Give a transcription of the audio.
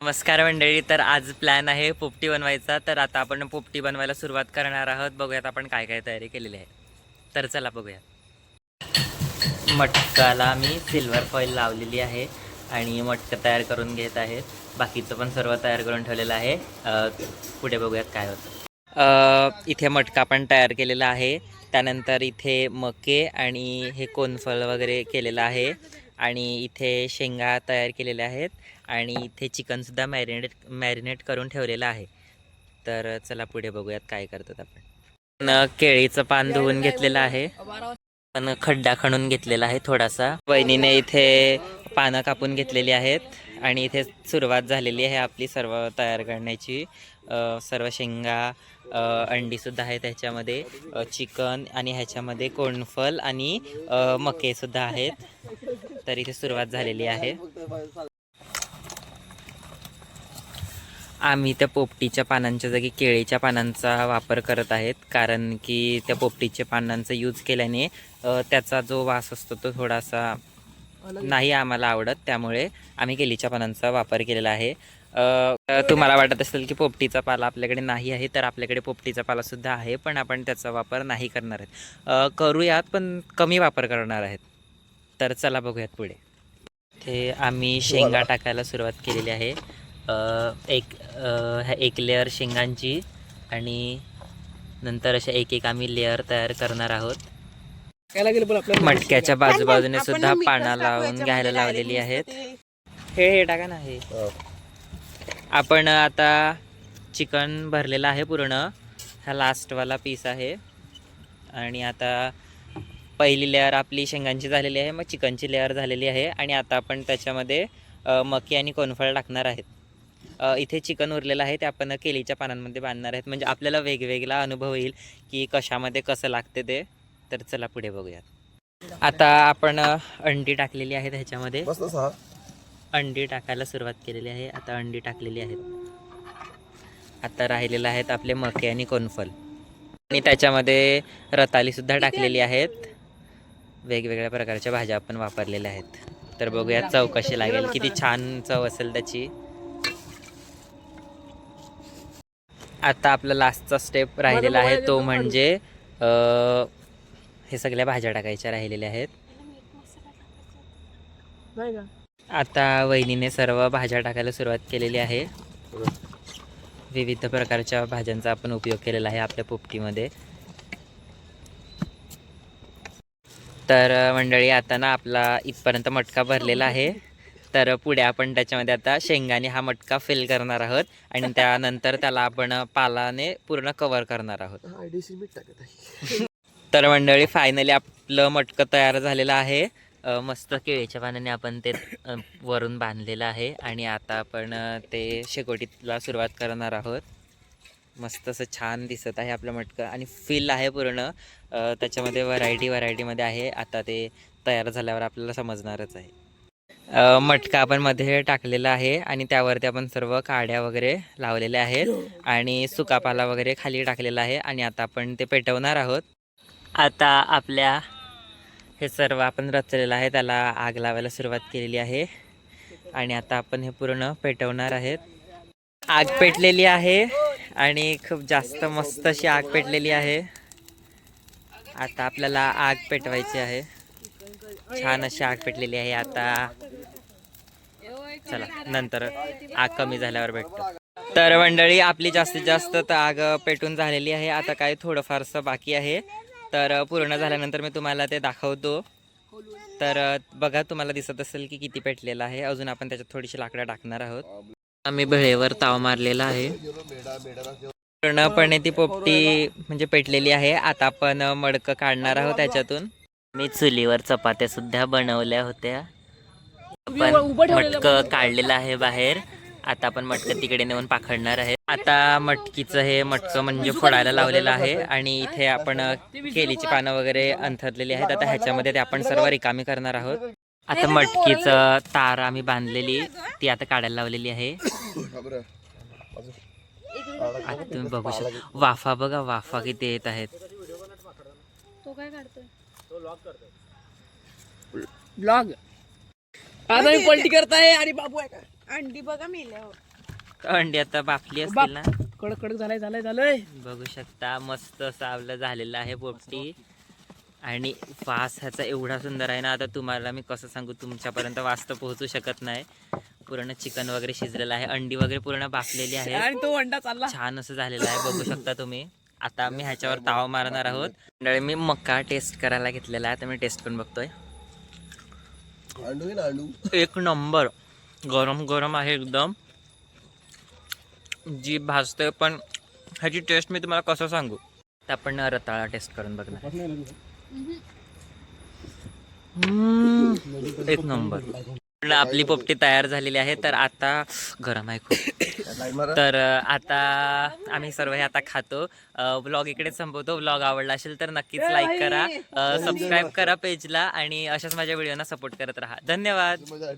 नमस्कार मंडळी तर आज प्लॅन आहे पोपटी बनवायचा. तर आता आपण पोपटी बनवायला सुरुवात करणार आहोत. बघूयात आपण काय काय तयारी केलेली आहे. तर चला बघूया मटकाला मी सिल्वर फॉईल लावलेली आहे आणि मटकं तयार करून घेत आहे. बाकीचं पण सर्व तयार करून ठेवलेलं आहे. पुढे बघूयात काय होतं. इथे मटका पण तयार केलेला आहे. त्यानंतर इथे मके आणि हे कोनफळ वगैरे केलेलं आहे. आणि इथे शेंगा तयार केलेल्या आहेत आणि इथे चिकनसुद्धा मॅरिनेट मॅरिनेट करून ठेवलेलं आहे. तर चला पुढे बघूयात काय करतात आपण. केळीचं पान धुवून घेतलेलं आहे. पण खड्डा खणून घेतलेला आहे थोडासा. वहिनीने इथे पानं कापून घेतलेली आहेत आणि इथे सुरुवात झालेली आहे आपली सर्व तयार करण्याची. सर्व शेंगा अंडीसुद्धा आहेत ह्याच्यामध्ये चिकन आणि ह्याच्यामध्ये कोणफल आणि मकेसुद्धा आहेत. तर इथे सुरुवात झालेली आहे. आम्ही त्या पोपटीच्या पानांच्या जागी केळीच्या पानांचा वापर करत आहेत कारण की त्या पोपटीच्या पानांचा यूज केल्याने त्याचा जो वास असतो तो थोडासा नाही आम्हाला आवडत त्यामुळे आम्ही केळीच्या पानांचा वापर केलेला आहे. तुम्हाला वाटत असेल की पोपटीचा पाला आपल्याकडे नाही आहे तर आपल्याकडे पोपटीचा पालासुद्धा आहे पण आपण त्याचा वापर नाही करणार आहेत. करूयात पण कमी वापर करणार आहेत. तर चला बघूयात पुढे. ते आम्ही शेंगा टाकायला सुरुवात केलेली आहे. एक ह्या एक लेअर शेंगांची आणि नंतर अशा एक एक आम्ही लेअर तयार करणार आहोत. मटक्याच्या बाजूबाजूने सुद्धा पाना लावून घ्यायला लावलेली आहेत. हे हे टाका ना हे. आपण आता चिकन भरलेलं आहे पूर्ण. हा लास्टवाला पीस आहे. आणि आता पहिली लेअर आपली शेंगांची झालेली आहे मग चिकनची लेअर झालेली आहे आणि आता आपण त्याच्यामध्ये मकी आणि कोनफळ टाकणार आहेत. इथे चिकन उरलेलं आहे ते आपण केळीच्या पानांमध्ये बांधणार आहेत. म्हणजे आपल्याला वेगवेगळा अनुभव येईल की कशामध्ये कसं लागते ते. तर चला पुढे बघूयात. आता आपण अंडी टाकलेली आहेत ह्याच्यामध्ये. अंडी टाकायला सुरुवात केलेली आहे. आता अंडी टाकलेली आहेत. आता राहिलेलं आहेत आपले मके आणि कोनफल आणि त्याच्यामध्ये रतालीसुद्धा टाकलेली आहेत. वेगवेगळ्या प्रकारच्या भाज्या आपण वापरलेल्या आहेत. तर बघूया चव कशी लागेल. किती छान चव असेल त्याची. आता आपला लास्टचा स्टेप राहिलेला आहे. तो म्हणजे हे सगळ्या भाज्या टाकायच्या राहिलेल्या आहेत. आता वहिनीने सर्व भाज्या टाकायला सुरुवात केलेली आहे. विविध प्रकारच्या भाज्यांचा आपण उपयोग केलेला आहे आपल्या पोपटीमध्ये. तर मंडळी आता ना आपला इथपर्यंत मटका भरलेला आहे. तर पुढे आपण त्याच्यामध्ये आता शेंगाने हा मटका फिल करणार आहोत आणि त्यानंतर त्याला आपण पालाने पूर्ण कवर करणार आहोत. तर मंडळी फायनली आपलं मटकं तयार झालेलं आहे. मस्त केळीच्या पाण्याने आपण ते वरून बांधलेलं आहे आणि आता आपण ते शेकोटीला सुरुवात करणार आहोत. मस्त असं छान दिसत आहे आपलं मटकं. आणि फील आहे पूर्ण. त्याच्यामध्ये व्हरायटी व्हरायटीमध्ये आहे. आता ते तयार झाल्यावर आपल्याला समजणारच आहे. मटका आपण मध्ये टाकलेला आहे आणि त्यावरती आपण सर्व काड्या वगैरे लावलेल्या आहेत आणि सुकापाला वगैरे खाली टाकलेला आहे आणि आता आपण ते पेटवणार आहोत. आता आपल्या हे सर्व आपण रचलेलं आहे. त्याला आग लावायला सुरुवात केलेली आहे. आणि आता आपण हे पूर्ण पेटवणार आहेत. आग पेटलेली आहे. आणि खूप जास्त मस्त अशी आग पेटलेली आहे. आता आपल्याला आग पेटवायची आहे. छान अशी आग पेटलेली आहे आता. चला नंतर आग कमी झाल्यावर भेटतो. तर मंडळी आपली जास्तीत जास्त तर आग पेटून झालेली आहे. आता काय थोडंफारसं बाकी आहे. तर पूर्ण झाल्यानंतर मी तुम्हाला ते दाखवतो. तर बघा तुम्हाला दिसत असेल की किती पेटलेलं आहे. अजून आपण त्याच्यात थोडीशी लाकडं टाकणार आहोत. आम्ही भेळेवर ताव मारलेला आहे. पूर्णपणे ती पोपटी म्हणजे पेटलेली आहे. आता आपण मडकं काढणार आहोत त्याच्यातून. मी चुलीवर चपात्या सुद्धा बनवल्या होत्या. आपण मटकं काढलेलं आहे बाहेर. आता आपण मटकं तिकडे नेऊन पाखडणार आहे. आता मटकीचं हे मटकं म्हणजे फोडायला लावलेलं आहे. आणि इथे आपण केलीची पानं वगैरे अंथरलेली आहेत. आता ह्याच्यामध्ये ते आपण सर्व रिकामी करणार आहोत. आता मटकीचं तार आम्ही बांधलेली. ती आता काढायला लावलेली आहे. आता तुम्ही बघू शकता वाफा बघा वाफा किती येत आहेत. तो काय काढतोय? ब्लॉग आता मी पलटी करताय आणि बाबू आहे का? अंडी बघा मेल्यावर अंडी आता बाफली असतील ना. कडक कडक झालाय झालाय झालंय. बघू शकता मस्त सावलं झालेलं आहे पोपटी. आणि वास ह्याचा एवढा सुंदर आहे ना आता तुम्हाला मी कसं सांगू तुमच्यापर्यंत वास तर पोहोचू शकत नाही. पूर्ण चिकन वगैरे शिजलेलं आहे अंडी वगैरे पूर्ण बाफलेली आहे आणि तो अंडा चालला. छान असं झालेलं आहे बघू शकता तुम्ही. आता मी ह्याच्यावर तावा मारणार आहोत. मंडळी मी मका टेस्ट करायला घेतलेला आहे आता मी टेस्ट करून बघतोय. एक नंबर. गरम गरम आहे एकदम. जी भाजते पण ह्याची टेस्ट मी तुम्हाला कसं सांगू? तर आपण रताळा टेस्ट करून बघणार. एक नंबर. आपली पोपटी तयार झालेली आहे तर आता गरम आहे खूप. तर आता आम्ही सर्व हे आता खातो. ब्लॉग इकडे संपवतो. ब्लॉग आवडला असेल तर नक्कीच लाईक करा. सबस्क्राईब करा पेजला आणि अशाच माझ्या व्हिडिओना सपोर्ट करत राहा. धन्यवाद.